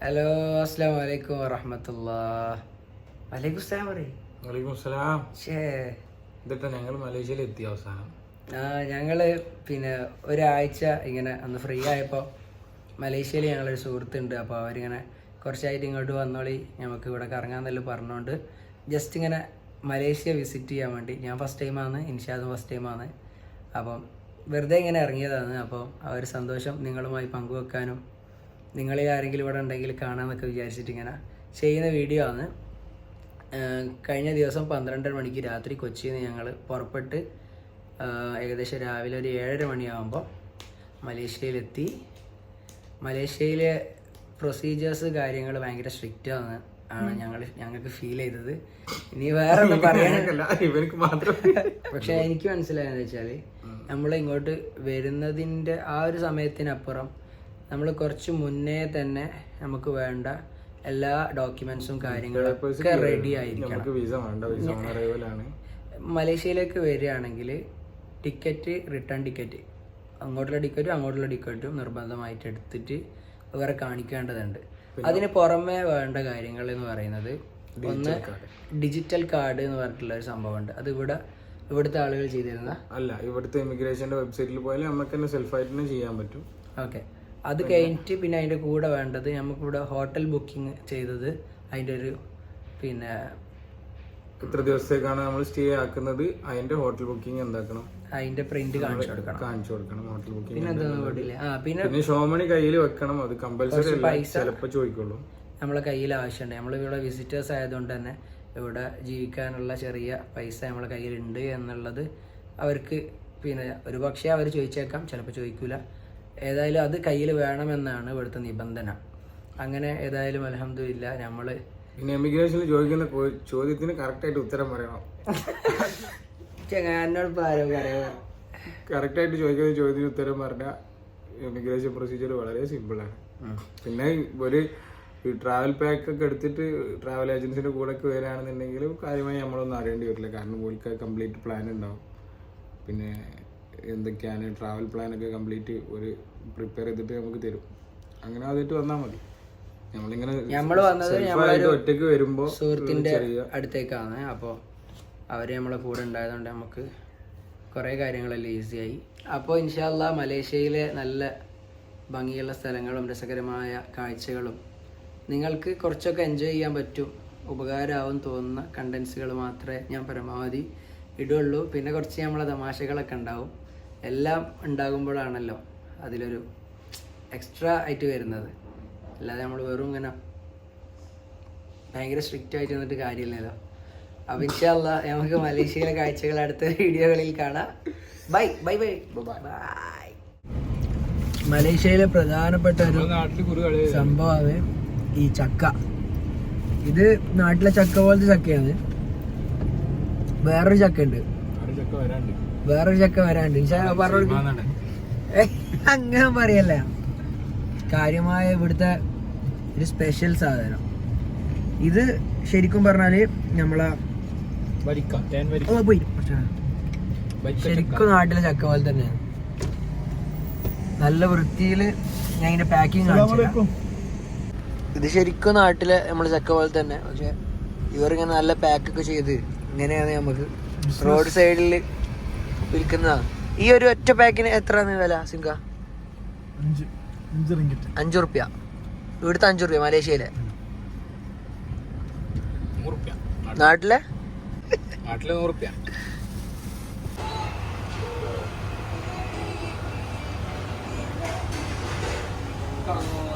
Hello അസ്സാം വലൈക്കും വറഹമത്തുള്ള വലൈക്കും സ്ലാം പറയും വലൈക്കും അസ്സലാം ഷേ. ഇതിപ്പോ ഞങ്ങൾ മലേഷ്യയിൽ എത്തി അവസാനം? ആ ഞങ്ങൾ പിന്നെ ഒരാഴ്ച ഇങ്ങനെ അന്ന് ഫ്രീ ആയപ്പോൾ മലേഷ്യയിൽ ഞങ്ങളൊരു സുഹൃത്തുണ്ട്. അപ്പോൾ അവരിങ്ങനെ കുറച്ചായിട്ട് ഇങ്ങോട്ട് വന്നോളി. നമുക്ക് ഇവിടെ കറങ്ങാന്നെല്ലാം പറഞ്ഞുകൊണ്ട് ജസ്റ്റ് ഇങ്ങനെ മലേഷ്യ വിസിറ്റ് ചെയ്യാൻ വേണ്ടി. ഞാൻ ഫസ്റ്റ് ടൈമാണ് ഇൻഷാദും ഫസ്റ്റ് ടൈമാണ് അപ്പം വെറുതെ ഇങ്ങനെ ഇറങ്ങിയതാണ്. അപ്പോൾ ആ ഒരു സന്തോഷം നിങ്ങളുമായി പങ്കുവെക്കാനും നിങ്ങളിൽ ആരെങ്കിലും ഇവിടെ ഉണ്ടെങ്കിൽ കാണാമെന്നൊക്കെ വിചാരിച്ചിട്ട് ഇങ്ങനെ ചെയ്യുന്ന വീഡിയോ ആണ്. കഴിഞ്ഞ ദിവസം പന്ത്രണ്ടര മണിക്ക് രാത്രി കൊച്ചിയിൽ നിന്ന് ഞങ്ങൾ പുറപ്പെട്ട് ഏകദേശം രാവിലെ ഒരു ഏഴര മണിയാകുമ്പോൾ മലേഷ്യയിലെത്തി. മലേഷ്യയിലെ പ്രൊസീജിയേഴ്സ് കാര്യങ്ങൾ ഭയങ്കര സ്ട്രിക്റ്റ് ആണ് ആണ് ഞങ്ങൾ ഞങ്ങൾക്ക് ഫീൽ ചെയ്തത്. ഇനി വേറെ ഒന്നും പറയാനൊക്കെ ഇവർക്ക് മാത്രം പക്ഷെ എനിക്ക് മനസ്സിലായെന്ന് വെച്ചാൽ നമ്മൾ ഇങ്ങോട്ട് വരുന്നതിന്റെ ആ ഒരു സമയത്തിനപ്പുറം നമ്മൾ കുറച്ച് മുന്നേ തന്നെ നമുക്ക് വേണ്ട എല്ലാ ഡോക്യുമെന്റ്സും കാര്യങ്ങളൊക്കെ റെഡി ആയിരിക്കണം. മലേഷ്യയിലേക്ക് വരികയാണെങ്കിൽ ടിക്കറ്റ് റിട്ടേൺ ടിക്കറ്റ് അങ്ങോട്ടുള്ള ടിക്കറ്റും അങ്ങോട്ടുള്ള ടിക്കറ്റും നിർബന്ധമായിട്ട് എടുത്തിട്ട് ഇവരെ കാണിക്കേണ്ടതുണ്ട്. അതിന് പുറമെ വേണ്ട കാര്യങ്ങൾ എന്ന് പറയുന്നത് ഒന്ന് ഡിജിറ്റൽ കാർഡ് എന്ന് പറഞ്ഞിട്ടുള്ള ഒരു സംഭവമുണ്ട്. അത് ഇവിടെ ഇവിടുത്തെ ആളുകൾ ചെയ്തിരുന്ന അല്ല ഇവിടുത്തെ ഇമിഗ്രേഷന്റെ വെബ്സൈറ്റിൽ പോയാൽ നമുക്ക് തന്നെ സെൽഫായിട്ട് തന്നെ ചെയ്യാൻ പറ്റും. ഓക്കെ അത് കഴിഞ്ഞിട്ട് പിന്നെ അതിന്റെ കൂടെ വേണ്ടത് നമുക്കിവിടെ ഹോട്ടൽ ബുക്കിംഗ് ചെയ്തത് അതിന്റെ ഒരു പിന്നെ ഇത്ര ദിവസത്തേക്കാണ് നമ്മൾ സ്റ്റേ ആക്കുന്നത്. അതിന്റെ ഹോട്ടൽ ബുക്കിംഗ് എന്താക്കണം? അതിന്റെ പ്രിന്റ് കാണിച്ചു കൊടുക്കണം. കാണിച്ചു കൊടുക്കണം. ഹോട്ടൽ ബുക്കിംഗ് പിന്നെ ആ പിന്നെ പിന്നെ ഷോമണി കയ്യിൽ വെക്കണം. അത് കമ്പൽസറി പൈസ ചിലപ്പോ ചോദിക്കുള്ളൂ. നമ്മളെ കയ്യിൽ ആവശ്യമുണ്ട്. നമ്മൾ ഇവിടെ വിസിറ്റേഴ്സ് ആയതുകൊണ്ട് തന്നെ ഇവിടെ ജീവിക്കാനുള്ള ചെറിയ പൈസ നമ്മളെ കയ്യിലുണ്ട് എന്നുള്ളത് അവർക്ക് പിന്നെ ഒരു പക്ഷേ അവർ ചോദിച്ചേക്കാം. ചിലപ്പോൾ ചോദിക്കൂല. ഏതായാലും അത് കയ്യിൽ വേണമെന്നാണ് ഇവിടുത്തെ നിബന്ധന. അങ്ങനെ ഏതായാലും അലഹമില്ല നമ്മൾ പിന്നെ എമിഗ്രേഷനിൽ ചോദിക്കുന്ന ചോദ്യത്തിന് കറക്റ്റായിട്ട് ഉത്തരം പറയണം. ചെങ്ങാനോട് ഇപ്പോൾ ആരോ പറയാ. കറക്റ്റ് ആയിട്ട് ചോദിക്കുന്ന ചോദ്യത്തിന് ഉത്തരം പറഞ്ഞാൽ എമിഗ്രേഷൻ പ്രൊസീജിയർ വളരെ സിമ്പിളാണ് പിന്നെ ഒരു ട്രാവൽ പാക്ക് ഒക്കെ എടുത്തിട്ട് ട്രാവൽ ഏജൻസിന്റെ കൂടെ ഒക്കെ വരികയാണെന്നുണ്ടെങ്കിൽ കാര്യമായി നമ്മളൊന്നും അറിയേണ്ടി വരില്ല. കാരണം ഓൽക്ക് കംപ്ലീറ്റ് പ്ലാൻ ഉണ്ടാവും. പിന്നെ എന്തൊക്കെയാണ് ട്രാവൽ പ്ലാൻ ഒക്കെ കംപ്ലീറ്റ് ഒരു പ്രിപ്പയർ ചെയ്തിട്ട് നമുക്ക് തരും. അങ്ങനെ അതിട്ട് വന്നാൽ മതി. നമ്മളിങ്ങനെ നമ്മൾ വന്നത് self-ആയിട്ട് ഒറ്റയ്ക്ക് വരുമ്പോൾ സുഹൃത്തിന്റെ ചെറിയ അടുത്തേക്കാണ്. അപ്പോൾ അവർ നമ്മളെ കൂടെ ഉണ്ടായതുകൊണ്ട് നമുക്ക് കുറേ കാര്യങ്ങളെല്ലാം ഈസിയായി അപ്പോൾ ഇൻഷാല്ല മലേഷ്യയിലെ നല്ല ഭംഗിയുള്ള സ്ഥലങ്ങളും രസകരമായ കാഴ്ചകളും നിങ്ങൾക്ക് കുറച്ചൊക്കെ എൻജോയ് ചെയ്യാൻ പറ്റും ഉപകാരമാവും തോന്നുന്ന കണ്ടൻസുകൾ മാത്രമേ ഞാൻ പരമാവധി ഇടുള്ളൂ. പിന്നെ കുറച്ച് നമ്മളെ തമാശകളൊക്കെ ഉണ്ടാവും. എല്ലാം ഉണ്ടാകുമ്പോഴാണല്ലോ അതിലൊരു എക്സ്ട്രാ ആയിട്ട് വരുന്നത്. അല്ലാതെ നമ്മൾ വെറും ഇങ്ങനെ ഭയങ്കര സ്ട്രിക്റ്റ് ആയിട്ട് നിന്നിട്ട് കാര്യമില്ലല്ലോ. അപ്പൊ ഇൻഷാല്ല നമുക്ക് മലേഷ്യയിലെ കാഴ്ചകൾ അടുത്ത വീഡിയോകളിൽ കാണാം. ബൈ ബൈ ബൈ ബൈ മലേഷ്യയിലെ പ്രധാനപ്പെട്ട ഒരു സംഭവമാണ് ഈ ചക്ക. ഇത് നാട്ടിലെ ചക്ക പോലത്തെ ചക്കയാണ്. വേറൊരു ചക്ക ഉണ്ട് വേറൊരു ചക്ക വരാണ്ട് പറഞ്ഞു അങ്ങനെ പറയല്ല. കാര്യമായ ഇവിടുത്തെ ഒരു സ്പെഷ്യൽ സാധനം. ഇത് ശരിക്കും പറഞ്ഞാൽ നമ്മളെ പോയി. ശരിക്കും നാട്ടിലെ ചക്ക പോലെ തന്നെയാണ്. നല്ല വൃത്തിയിൽ ഞാൻ ഇതിന്റെ പാക്കിങ് ഇത് ശരിക്കും നാട്ടിലെ നമ്മളെ ചക്ക പോലെ തന്നെ. പക്ഷെ ഇവരിങ്ങനെ നല്ല പാക്ക് ഒക്കെ ചെയ്ത് അങ്ങനെയാണ് നമുക്ക് റോഡ് സൈഡിൽ വിൽക്കുന്നതാണ് ഈ ഒരു ഒറ്റ പാക്കിന് എത്രയാണ് വില സിംഗ? അഞ്ചു റുപ്യ ഇവിടുത്തെ അഞ്ചു റുപ്യ മലേഷ്യയിലെ? നാട്ടിലെ? നാട്ടിലെ നൂറുപ്യ. റുപ്യ കാണുന്നു